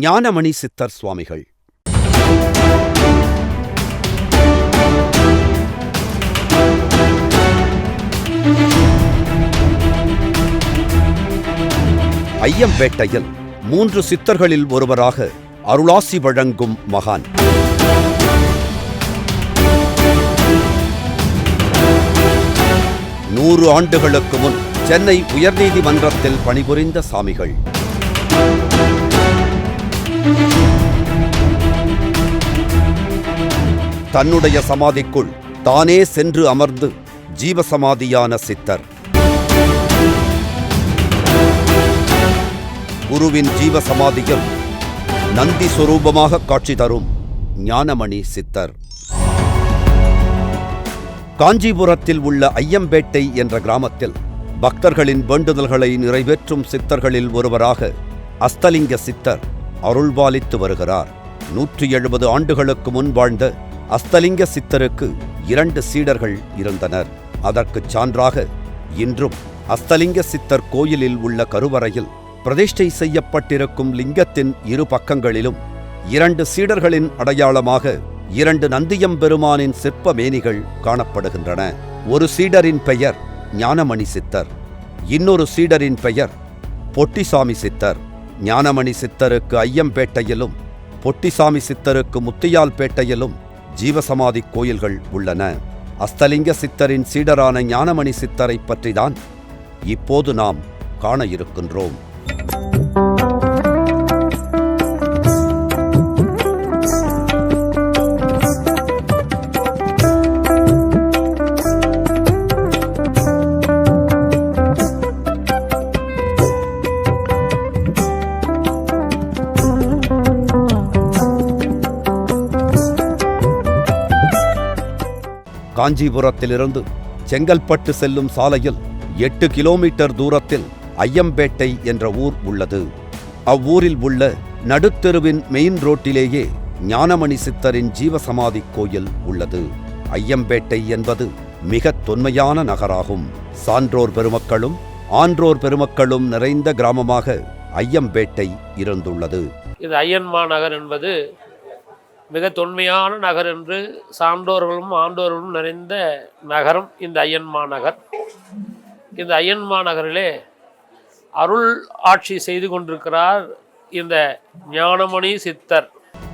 ஞானமணி சித்தர் சுவாமிகள். ஐயம்பேட்டையில் மூன்று சித்தர்களில் ஒருவராக அருளாசி வழங்கும் மகான். நூறு ஆண்டுகளுக்கு முன் சென்னை உயர்நீதிமன்றத்தில் பணிபுரிந்த சாமிகள். தன்னுடைய சமாதிக்குள் தானே சென்று அமர்ந்து ஜீவசமாதியான சித்தர். குருவின் ஜீவசமாதியில் நந்தி சுரூபமாக காட்சி தரும் ஞானமணி சித்தர். காஞ்சிபுரத்தில் உள்ள ஐயம்பேட்டை என்ற கிராமத்தில் பக்தர்களின் வேண்டுதல்களை நிறைவேற்றும் சித்தர்களில் ஒருவராக அஸ்தலிங்க சித்தர் அருள்பாலித்து வருகிறார். நூற்றி எழுபது ஆண்டுகளுக்கு முன் வாழ்ந்த அஸ்தலிங்க சித்தருக்கு இரண்டு சீடர்கள் இருந்தனர். அதற்குச் சான்றாக இன்றும் அஸ்தலிங்க சித்தர் கோயிலில் உள்ள கருவறையில் பிரதிஷ்டை செய்யப்பட்டிருக்கும் லிங்கத்தின் இரு பக்கங்களிலும் இரண்டு சீடர்களின் அடையாளமாக இரண்டு நந்தியம்பெருமானின் சிற்ப மேனிகள் காணப்படுகின்றன. ஒரு சீடரின் பெயர் ஞானமணி சித்தர். இன்னொரு சீடரின் பெயர் பொட்டிசாமி சித்தர். ஞானமணி சித்தருக்கு ஐயம்பேட்டையிலும் பொட்டிசாமி சித்தருக்கு முத்தியால்பேட்டையிலும் ஜீவசமாதி கோயில்கள் உள்ளன. அஸ்தலிங்க சித்தரின் சீடரான ஞானமணி சித்தரை பற்றிதான் இப்போது நாம் காண இருக்கின்றோம். காஞ்சிபுரத்திலிருந்து செங்கல்பட்டு செல்லும் சாலையில் எட்டு கிலோமீட்டர் தூரத்தில் ஐயம்பேட்டை என்ற ஊர் உள்ளது. அவ்வூரில் உள்ள நடுத்தெருவின் மெயின் ரோட்டிலேயே ஞானமணி சித்தரின் ஜீவசமாதி கோயில் உள்ளது. ஐயம்பேட்டை என்பது மிகத் தொன்மையான நகராகும். சான்றோர் பெருமக்களும் ஆன்றோர் பெருமக்களும் நிறைந்த கிராமமாக ஐயம்பேட்டை இருந்துள்ளது. இது ஐயன்மா நகர் என்பது மிக தொன்மையான நகர் என்று சான்றோர்களும் ஆண்டோர்களும் நிறைந்த நகரம் இந்த ஐயன்மா நகர் இந்த ஐயன்மா நகரிலே அருள் ஆட்சி செய்து கொண்டிருக்கிறார் இந்த ஞானமணி சித்தர்.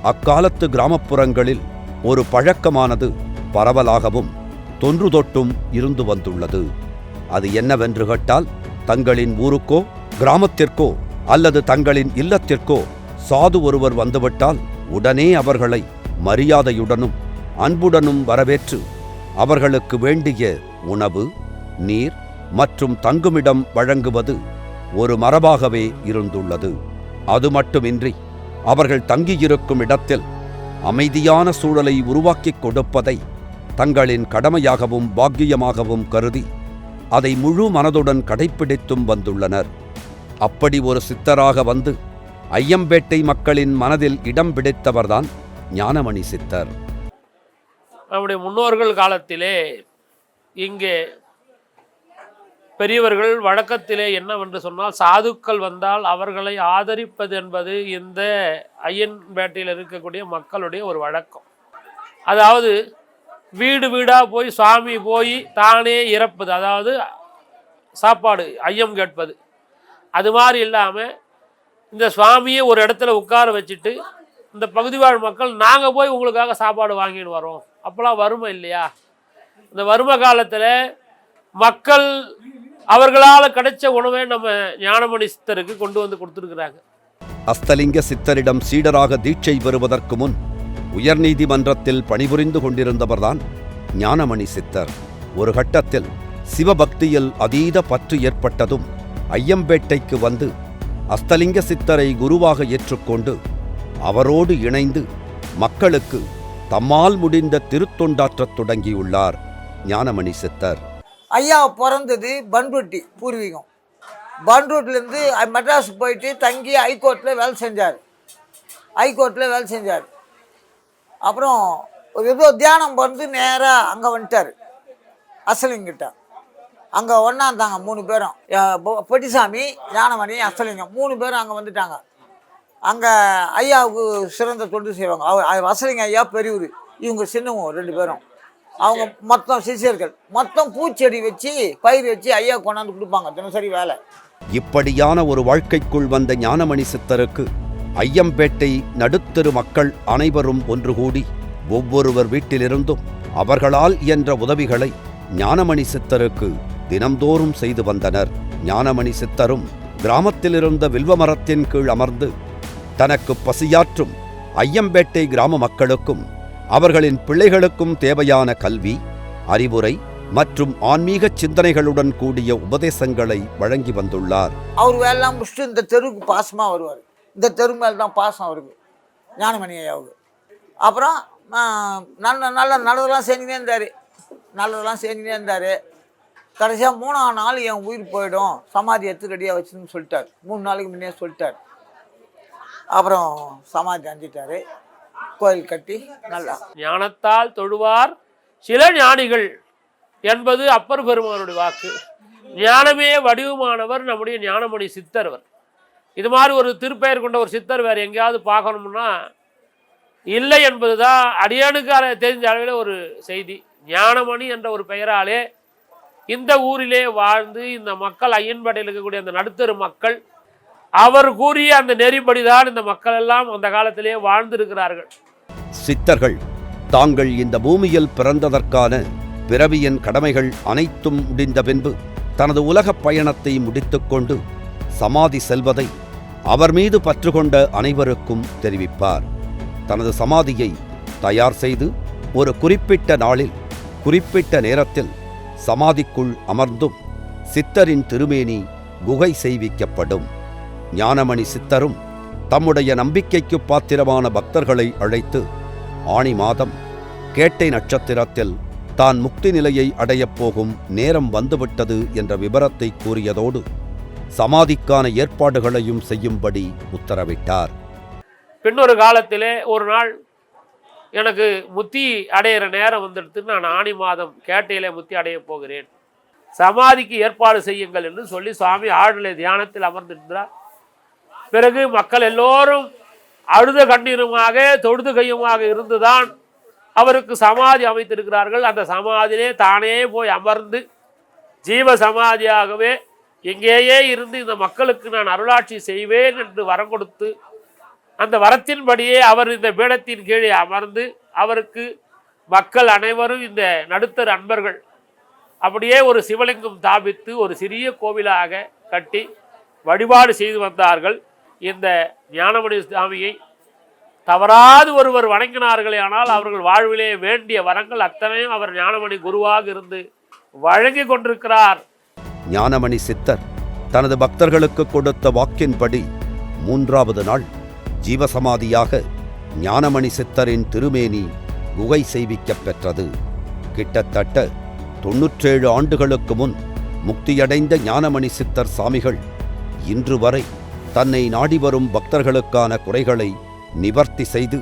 அக்காலத்து கிராமப்புறங்களில் ஒரு பழக்கமானது பரவலாகவும் தொன்று தொட்டும் இருந்து வந்துள்ளது. அது என்னவென்று கேட்டால் தங்களின் ஊருக்கோ கிராமத்திற்கோ அல்லது தங்களின் இல்லத்திற்கோ சாது ஒருவர் வந்துவிட்டால் உடனே அவர்களை மரியாதையுடனும் அன்புடனும் வரவேற்று அவர்களுக்கு வேண்டிய உணவு நீர் மற்றும் தங்குமிடம் வழங்குவது ஒரு மரபாகவே இருந்துள்ளது. அது மட்டுமின்றி அவர்கள் தங்கியிருக்கும் இடத்தில் அமைதியான சூழலை உருவாக்கிக் கொடுப்பதை தங்களின் கடமையாகவும் பாக்கியமாகவும் கருதி அதை முழு மனதுடன் கடைப்பிடித்தும் வந்துள்ளனர். அப்படி ஒரு சித்தராக வந்து ஐயம்பேட்டை மக்களின் மனதில் இடம் பிடித்தவர்தான் ஞானமணி சித்தர். நம்முடைய முன்னோர்கள் காலத்திலே இங்கே பெரியவர்கள் வழக்கத்திலே என்னவென்று சொன்னால் சாதுக்கள் வந்தால் அவர்களை ஆதரிப்பது என்பது இந்த ஐயன்பேட்டையில் இருக்கக்கூடிய மக்களுடைய ஒரு வழக்கம். அதாவது வீடு வீடாக போய் சுவாமி போய் தானே இறப்பது அதாவது சாப்பாடு ஐயம் கேட்பது. அது மாதிரி இல்லாமல் இந்த சுவாமியை ஒரு இடத்துல உட்கார வச்சுட்டு இந்த பகுதி வாழ் மக்கள் நாங்கள் போய் உங்களுக்காக சாப்பாடு வாங்கிட்டு வரோம். அப்போலாம் வறுமை இல்லையா? இந்த வறுமை காலத்தில் மக்கள் அவர்களால் கிடைச்ச உணவை நம்ம ஞானமணி சித்தருக்கு கொண்டு வந்து கொடுத்துருக்குறாங்க. அஸ்தலிங்க சித்தரிடம் சீடராக தீட்சை பெறுவதற்கு முன் உயர்நீதிமன்றத்தில் பணிபுரிந்து கொண்டிருந்தவர்தான் ஞானமணி சித்தர். ஒரு கட்டத்தில் சிவபக்தியில் அதீத பற்று ஏற்பட்டதும் ஐயம்பேட்டைக்கு வந்து அஸ்தலிங்க சித்தரை குருவாக ஏற்றுக்கொண்டு அவரோடு இணைந்து மக்களுக்கு தம்மால் முடிந்த திருத்தொண்டாற்றத் தொடங்கியுள்ளார் ஞானமணி சித்தர். ஐயா பிறந்தது பண்ருட்டி பூர்வீகம். பண்ருட்டிலேருந்து மெட்ராஸ் போயிட்டு தங்கி ஹைகோர்ட்டில் வேலை செஞ்சார். ஹைகோர்ட்டில் வேலை செஞ்சார். அப்புறம் ஒரு ஏதோ தியானம் பிறந்து நேராக அங்கே வந்துட்டார். அசலிங்கிட்ட அங்கே ஒன்றாந்தாங்க மூணு பேரும். பொட்டிசாமி ஞானமணி அசலிங்கம் மூணு பேரும் அங்கே வந்துட்டாங்க. அங்கே ஐயாவுக்கு சிறந்த தொண்டு செய்வாங்க. அவர் அசலிங்க ஐயா பெரியவர் இவங்க சின்னவங்க ரெண்டு பேரும். அவங்க மொத்தம் சிசியர்கள் மொத்தம் பூச்செடி வச்சு பயிர் வச்சு ஐயா கொண்டாந்து கொடுப்பாங்க தினசரி வேலை. இப்படியான ஒரு வாழ்க்கைக்குள் வந்த ஞானமணி சித்தருக்கு ஐயம்பேட்டை நடுத்தரு மக்கள் அனைவரும் ஒன்று கூடி ஒவ்வொருவர் வீட்டிலிருந்தும் அவர்களால் இயன்ற உதவிகளை ஞானமணி சித்தருக்கு தினம்தோறும் செய்து வந்தனர். ஞானமணி சித்தரும் கிராமத்திலிருந்த வில்வ மரத்தின் கீழ் அமர்ந்து தனக்கு பசியாற்றும் ஐயம்பேட்டை கிராம மக்களுக்கும் அவர்களின் பிள்ளைகளுக்கும் தேவையான கல்வி அறிவுரை மற்றும் ஆன்மீக சிந்தனைகளுடன் கூடிய உபதேசங்களை வழங்கி வந்துள்ளார். அவர் வேலைலாம் முடிச்சுட்டு இந்த தெருவுக்கு பாசமாக வருவார். இந்த தெரு மேல் தான் பாசம் அவருக்கு. ஞானமணி ஐயாவுக்கு அப்புறம் நல்ல நல்ல நல்லதெல்லாம் செஞ்சுனே இருந்தார். நல்லதெல்லாம் செஞ்சுனே இருந்தார். கடைசியாக மூணாம் நாள் என் உயிர் போயிடும். சமாதி எடுத்து ரெடியாக வச்சுன்னு சொல்லிட்டார். மூணு நாளைக்கு முன்னே சொல்லிட்டார். அப்புறம் சமாதி அஞ்சிட்டாரு கோயில் கட்டி நல்லா. ஞானத்தால் தொழுவார் சில ஞானிகள் என்பது அப்பர் பெருமானுடைய வாக்கு. ஞானமே வடிவமானவர் நம்முடைய ஞானமணி சித்தர் அவர். இது மாதிரி ஒரு திருப்பெயர் கொண்ட ஒரு சித்தர் வேறு எங்கேயாவது பார்க்கணும்னா இல்லை என்பது தான் அடியானுக்கார தெரிஞ்ச அளவில் ஒரு செய்தி. ஞானமணி என்ற ஒரு பெயராலே இந்த ஊரிலே வாழ்ந்து இந்த மக்கள் ஐயன்படையில் இருக்கக்கூடிய அந்த நடுத்தரு மக்கள் அவர் கூறிய அந்த நெறிப்படிதான் இந்த மக்கள் எல்லாம் அந்த காலத்திலே வாழ்ந்திருக்கிறார்கள். சித்தர்கள் தாங்கள் இந்த பூமியில் பிறந்ததற்கான பிறவியின் கடமைகள் அனைத்தும் முடிந்த பின்பு தனது உலகப் பயணத்தை முடித்துக்கொண்டு சமாதி செல்வதை அவர் மீது பற்றுக்கொண்ட அனைவருக்கும் தெரிவிப்பார். தனது சமாதியை தயார் செய்து ஒரு குறிப்பிட்ட நாளில் குறிப்பிட்ட நேரத்தில் சமாதிக்குள் அமர்ந்தும் சித்தரின் திருமேனி குகை செய்விக்கப்படும். ஞானமணி சித்தரும் தம்முடைய நம்பிக்கைக்கு பாத்திரமான பக்தர்களை அழைத்து ஆணி மாதம் கேட்டை நட்சத்திரத்தில் தான் முக்தி நிலையை அடையப் போகும் நேரம் வந்துவிட்டது என்ற விபரத்தை கூறியதோடு சமாதிக்கான ஏற்பாடுகளையும் செய்யும்படி உத்தரவிட்டார். பின்னொரு காலத்திலே ஒரு நாள் எனக்கு முத்தி அடையிற நேரம் வந்துடுத்து நான் ஆணி மாதம் கேட்டையிலே முத்தி அடைய போகிறேன். சமாதிக்கு ஏற்பாடு செய்யுங்கள் என்று சொல்லி சுவாமி ஆழ்நிலை தியானத்தில் அமர்ந்திருந்தார் பிறகு மக்கள் எல்லோரும் அழுத கண்ணீருமாக தொழுது கையுமாக இருந்துதான் அவருக்கு சமாதி அமைத்திருக்கிறார்கள். அந்த சமாதியிலே தானே போய் அமர்ந்து ஜீவ சமாதியாகவே எங்கேயே இருந்து இந்த மக்களுக்கு நான் அருளாட்சி செய்வேன் என்று வரம் கொடுத்து அந்த வரத்தின்படியே அவர் இந்த பீடத்தின் கீழே அமர்ந்து அவருக்கு மக்கள் அனைவரும் இந்த நடுத்தர் அன்பர்கள் அப்படியே ஒரு சிவலிங்கம் தாபித்து ஒரு சிறிய கோவிலாக கட்டி வழிபாடு செய்து வந்தார்கள். இந்த ஞானமணி சுவாமியை தவறாது ஒருவர் வணங்கினார்களே ஆனால் அவர்கள் வாழ்விலே வேண்டிய வரங்கள் அத்தனையும் அவர் ஞானமணி குருவாக இருந்து வழங்கி கொண்டிருக்கிறார். ஞானமணி சித்தர் தனது பக்தர்களுக்கு கொடுத்த வாக்கின்படி மூன்றாவது நாள் ஜீவசமாதியாக ஞானமணி சித்தரின் திருமேனி குகை செய்விக்கப் பெற்றது. கிட்டத்தட்ட தொன்னூற்றேழு ஆண்டுகளுக்கு முன் முக்தியடைந்த ஞானமணி சித்தர் சாமிகள் இன்று வரை தன்னை நாடி வரும் பக்தர்களுக்கான குறைகளை நிவர்த்தி செய்து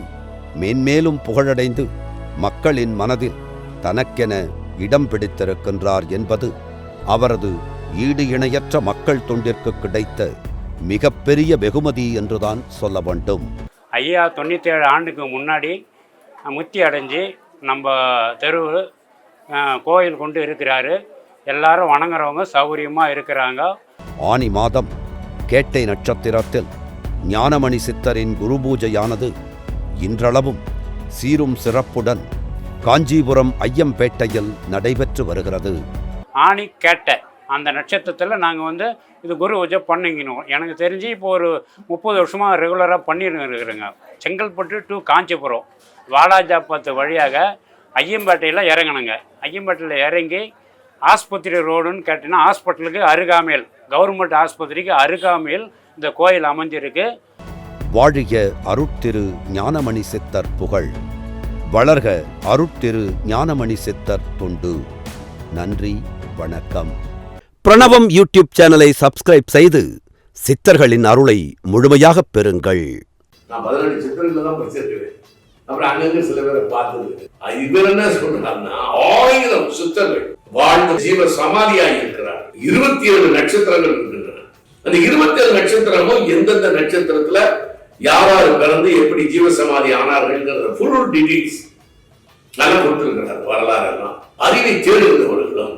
மேன்மேலும் புகழடைந்து மக்களின் மனதில் தனக்கென இடம் பிடித்திருக்கின்றார் என்பது அவரது ஈடு இணையற்ற மக்கள் தொண்டிற்கு கிடைத்த மிகப்பெரிய வெகுமதி என்றுதான் சொல்ல வேண்டும். ஐயா தொண்ணூற்றேழு ஆண்டுக்கு முன்னாடி முத்தி அடைஞ்சு நம்ம தெரு கோயில் கொண்டு இருக்கிறாரு. எல்லாரும் வணங்குறவங்க சௌகரியமாக இருக்கிறாங்க. ஆனி மாதம் கேட்டை நட்சத்திரத்தில் ஞானமணி சித்தரின் குரு பூஜையானது இன்றளவும் சீரும் சிறப்புடன் காஞ்சிபுரம் ஐயம்பேட்டையில் நடைபெற்று வருகிறது. ஆணி கேட்ட. அந்த நட்சத்திரத்தில் நாங்கள் வந்து இது குரு பூஜை பண்ணிக்கணும். எனக்கு தெரிஞ்சு இப்போ ஒரு முப்பது வருஷமாக ரெகுலராக பண்ணிட்டு இருக்கிறேங்க. செங்கல்பட்டு டு காஞ்சிபுரம் வாலாஜாபாத்து வழியாக ஐயம்பேட்டையில் இறங்கணுங்க ஐயம்பேட்டையில் இறங்கி ஆஸ்பத்திரி ரோடுன்னு கேட்டிங்கன்னா ஹாஸ்பிட்டலுக்கு அருகாமையில் கவர்மெண்ட் ஆஸ்பத்திரிக்கு அருகாமையில் இந்த கோயில் அமைஞ்சிருக்கு. வாழிய அருட்திரு ஞானமணி சித்தர் புகழ். வளர்க அருட்திரு ஞானமணி சித்தர் தொண்டு. நன்றி வணக்கம். பிரணவம் யூடியூப் சேனலை சப்ஸ்கிரைப் செய்து சித்தர்களின் அருளை முழுமையாக பெறுங்கள். நான் பதினெட்டு சித்தர்கள் தான் படிச்சிருக்கிறேன். அப்புறம் அங்கங்க சில பேரை பார்த்தது. இவர் என்ன சொல்றாருன்னா ஆயிரம் சித்தர்கள் வாழ்ந்த ஜீவ சமாதியாக இருக்கிறார். இருபத்தி ஏழு நட்சத்திரங்கள் இருக்கின்றன. அந்த இருபத்தி ஏழு நட்சத்திரமும் எந்தெந்த நட்சத்திரத்துல யாராரு பிறந்து எப்படி ஜீவ சமாதி ஆனார்கள் ஃபுல் டீடைல்ஸ் நல்லா கொடுத்துருக்கிறார் வரலாறு எல்லாம். அறிவை தேடுகிறவர்களும்